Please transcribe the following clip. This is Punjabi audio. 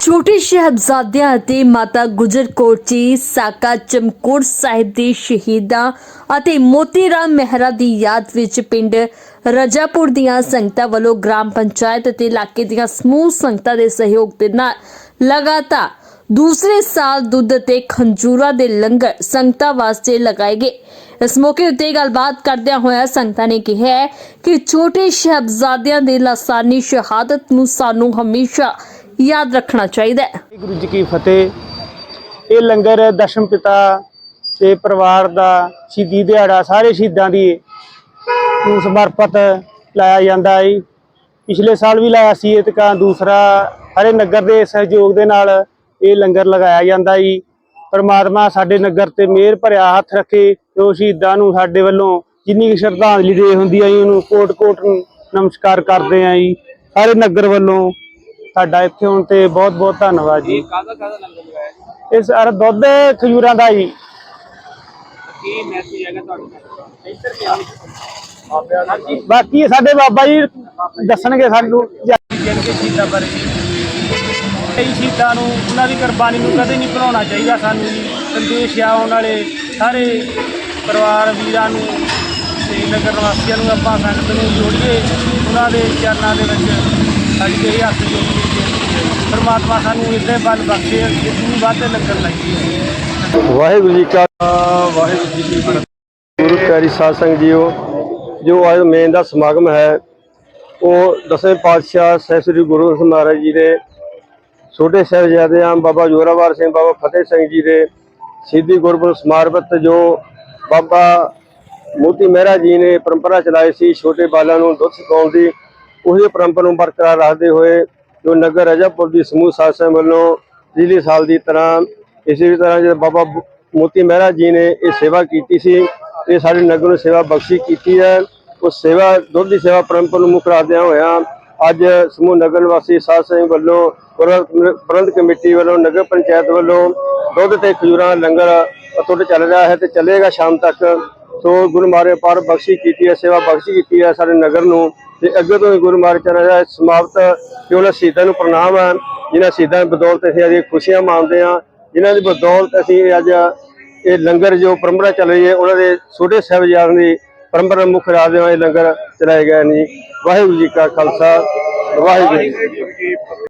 ਛੋਟੇ ਸ਼ਹਿਬਜ਼ਾਦਿਆਂ ਅਤੇ ਮਾਤਾ ਗੁਜਰ ਕੌਰ ਜੀ ਸਾਕਾ ਚਮਕੌਰ ਸਾਹਿਬ ਦੇ ਸ਼ਹੀਦਾਂ ਅਤੇ ਮੋਤੀ ਰਾਮ ਮਹਿਰਾ ਦੀ ਯਾਦ ਵਿੱਚ ਪਿੰਡ ਰਜਾਪੁਰ ਦੀਆਂ ਸੰਗਤਾਂ ਵੱਲੋਂ ਗ੍ਰਾਮ ਪੰਚਾਇਤ ਅਤੇ ਇਲਾਕੇ ਦੀਆਂ ਸਮੂਹ ਸੰਗਤਾਂ ਦੇ ਸਹਿਯੋਗ ਦੇ ਨਾਲ ਲਗਾਤਾਰ ਦੂਸਰੇ ਸਾਲ ਦੁੱਧ ਤੇ ਖੰਜੂਰਾ ਦੇ ਲੰਗਰ ਸੰਗਤਾਂ ਵਾਸਤੇ ਲਗਾਏ ਗਏ। ਇਸ ਮੌਕੇ ਉੱਤੇ ਗੱਲਬਾਤ ਕਰਦਿਆਂ ਹੋਇਆ ਸੰਗਤਾਂ ਨੇ ਕਿਹਾ ਕਿ ਛੋਟੇ ਸ਼ਹਿਬਜ਼ਾਦਿਆਂ ਦੇ ਲਾਸਾਨੀ ਸ਼ਹਾਦਤ ਨੂੰ ਸਾਨੂੰ ਹਮੇਸ਼ਾ ਯਾਦ ਰੱਖਣਾ ਚਾਹੀਦਾ ਹੈ। ਗੁਰੂ ਜੀ ਕੀ ਫਤਿਹ। ਇਹ ਲੰਗਰ ਦਸ਼ਮ ਪਿਤਾ ਤੇ ਪਰਿਵਾਰ ਦਾ ਸ਼ਹੀਦੀ ਦਿਹਾੜਾ ਸਾਰੇ ਸ਼ਹੀਦਾਂ ਦੀ ਨੂੰ ਸਮਰਪਿਤ ਲਾਇਆ ਜਾਂਦਾ ਹੈ ਪਿਛਲੇ ਸਾਲ ਵੀ ਲਾਇਆ ਸੀ, ਇਹ ਤੇ ਦੂਸਰਾ ਹਰੇ ਨਗਰ ਦੇ ਸਹਿਯੋਗ ਦੇ ਨਾਲ ਇਹ ਲੰਗਰ ਲਗਾਇਆ ਜਾਂਦਾ ਹੈ ਪਰਮਾਤਮਾ ਸਾਡੇ ਨਗਰ ਤੇ ਮਿਹਰ ਭਰਿਆ ਹੱਥ ਰੱਖੇ ਤੇ ਉਹ ਸ਼ਹੀਦਾਂ ਨੂੰ ਸਾਡੇ ਵੱਲੋਂ ਜਿੰਨੀ ਕੁ ਸ਼ਰਧਾਂਜਲੀ ਦੇ ਹੁੰਦੀ ਹੈ ਜੀ ਉਹਨੂੰ ਕੋਟ-ਕੋਟ ਨਮਸਕਾਰ ਕਰਦੇ ਆਂ ਜੀ। ਸਾਰੇ ਨਗਰ ਵੱਲੋਂ ਸਾਡਾ ਇੱਥੇ ਹੁਣ ਤੇ ਬਹੁਤ ਬਹੁਤ ਧੰਨਵਾਦ ਜੀ। ਕਾਹਦਾ ਕਾਹਦਾ ਲੰਗਰ ਲਗਾਇਆ? ਦੁੱਧ ਖਜੂਰਾਂ ਦਾ ਜੀ। ਕੀ ਮੈਸੇਜ ਹੈਗਾ ਤੁਹਾਡੇ ਇੱਧਰ ਵੀ ਬਾਕੀ ਸਾਡੇ ਬਾਬਾ ਜੀ ਦੱਸਣਗੇ ਸਾਨੂੰ। ਜਿਨ ਕੇ ਸ਼ਹੀਦਾਂ ਬਾਰੇ ਕਈ ਸ਼ਹੀਦਾਂ ਨੂੰ, ਉਹਨਾਂ ਦੀ ਕੁਰਬਾਨੀ ਨੂੰ ਕਦੇ ਨਹੀਂ ਭੁਲਾਉਣਾ ਚਾਹੀਦਾ ਸਾਨੂੰ ਜੀ। ਸੰਦੇਸ਼ ਆਉਣ ਵਾਲੇ ਸਾਰੇ ਪਰਿਵਾਰ ਵੀਰਾਂ ਨੂੰ ਤੇ ਨਗਰ ਨਿਵਾਸੀਆਂ ਨੂੰ ਆਪਾਂ ਸੰਗਤ ਨੂੰ ਜੋੜੀਏ। ਉਹਨਾਂ ਦੇ ਚਰਨਾਂ ਦੇ ਵਿੱਚ ਸਾਡੀ ਇਹ ਹੱਥ ਜੋੜੀਏ ਪਰਮਾਤਮਾ ਸਾਨੂੰ ਇਸੇ ਬਲ ਬਖਸ਼ੇ ਜਿੰਨੀ ਵੱਧ ਲੰਗਰ ਲੱਗੀ ਵਾਹਿਗੁਰੂ ਜੀ ਕਾ ਵਾਹਿਗੁਰੂ ਜੀ ਕੀ ਫਤਿਹ। ਗੁਰੂ ਪਿਆਰੀ ਸਾਧ ਸੰਗਤ ਜੀਓ, ਜੋ ਅੱਜ ਮੇਨ ਦਾ ਸਮਾਗਮ ਹੈ, ਉਹ ਦਸਵੇਂ ਪਾਤਸ਼ਾਹ ਸਹਿਬ ਸ੍ਰੀ ਗੁਰੂ ਗ੍ਰੰਥ ਮਹਾਰਾਜ ਜੀ ਦੇ ਛੋਟੇ ਸਾਹਿਬਜ਼ਾਦਿਆਂ ਬਾਬਾ ਜੋਰਾਵਰ ਸਿੰਘ, ਬਾਬਾ ਫਤਿਹ ਸਿੰਘ ਜੀ ਦੇ ਸਿੱਧੀ ਗੁਰਪੁਰਬ ਸਮਾਰਪਿਤ ਜੋ ਬਾਬਾ ਮੋਤੀ ਮਹਿਰਾ ਜੀ ਨੇ ਪਰੰਪਰਾ ਚਲਾਈ ਸੀ, ਛੋਟੇ ਬਾਲਾਂ ਨੂੰ ਦੁੱਧ ਸਿਖਾਉਣ ਦੀ, ਉਹੀ ਪਰੰਪਰਾ ਨੂੰ ਬਰਕਰਾਰ ਰੱਖਦੇ ਹੋਏ ਜੋ ਨਗਰ ਰਜਾਪੁਰ ਦੀ ਸਮੂਹ ਸ਼ਾਸਨ ਵੱਲੋਂ ਪਿਛਲੇ ਸਾਲ ਦੀ ਤਰ੍ਹਾਂ ਇਸੇ ਤਰ੍ਹਾਂ ਜਦੋਂ ਬਾਬਾ ਮੋਤੀ ਮਹਿਰਾ ਜੀ ਨੇ ਇਹ ਸੇਵਾ ਕੀਤੀ ਸੀ, ਇਹ ਸਾਡੇ ਨਗਰ ਨੂੰ ਸੇਵਾ ਬਖਸ਼ੀ ਕੀਤੀ ਹੈ। ਉਸ ਸੇਵਾ, ਦੁੱਧ ਦੀ ਸੇਵਾ ਪਰੰਪਰਾ ਨੂੰ ਮੁੱਖ ਹੋਇਆਂ ਅੱਜ ਸਮੂਹ ਨਗਰ ਨਿਵਾਸੀ ਸਾਧ ਸਿੰਘ ਵੱਲੋਂ ਪ੍ਰਬੰਧ ਕਮੇਟੀ ਵੱਲੋਂ ਨਗਰ ਪੰਚਾਇਤ ਵੱਲੋਂ ਦੁੱਧ ਤੇ ਖਜੂਰਾਂ, ਲੰਗਰ ਅਤੁੱਟ ਚੱਲ ਰਿਹਾ ਹੈ ਤੇ ਚੱਲੇਗਾ ਸ਼ਾਮ ਤੱਕ। ਸੋ ਗੁਰੂ ਮਾਰੇ ਪਰ ਬਖਸ਼ੀ ਕੀਤੀ ਹੈ, ਸੇਵਾ ਬਖਸ਼ੀ ਕੀਤੀ ਹੈ ਸਾਡੇ ਨਗਰ ਨੂੰ ਤੇ ਅੱਗੇ ਤੋਂ ਵੀ ਗੁਰੂ ਮਾਰੇ ਚੱਲ ਰਿਹਾ ਸਮਾਪਤ ਕਿ ਉਹਨਾਂ ਸ਼ਹੀਦਾਂ ਨੂੰ ਪ੍ਰਣਾਮ ਹੈ। ਜਿਨ੍ਹਾਂ ਸ਼ਹੀਦਾਂ ਦੀ ਬਦੌਲਤ ਅਸੀਂ ਅੱਜ ਖੁਸ਼ੀਆਂ ਮਾਣਦੇ ਹਾਂ, ਜਿਨ੍ਹਾਂ ਦੀ ਬਦੌਲਤ ਅਸੀਂ ਅੱਜ ਇਹ ਲੰਗਰ ਜੋ ਪਰੰਪਰਾ ਚੱਲ ਰਹੀ ਹੈ, ਉਹਨਾਂ ਦੇ ਛੋਟੇ ਸਾਹਿਬਜ਼ਾਦਿਆਂ ਦੀ ਪਰੰਪਰਾ ਮੁੱਖ ਰਾਜਿਆਂ ਇਹ ਲੰਗਰ ਚਲਾਏ ਗਏ ਨੇ ਜੀ। ਵਾਹਿਗੁਰੂ ਜੀ ਕਾ ਖਾਲਸਾ, ਵਾਹਿਗੁਰੂ ਜੀ ਕੀ ਫਤਿਹ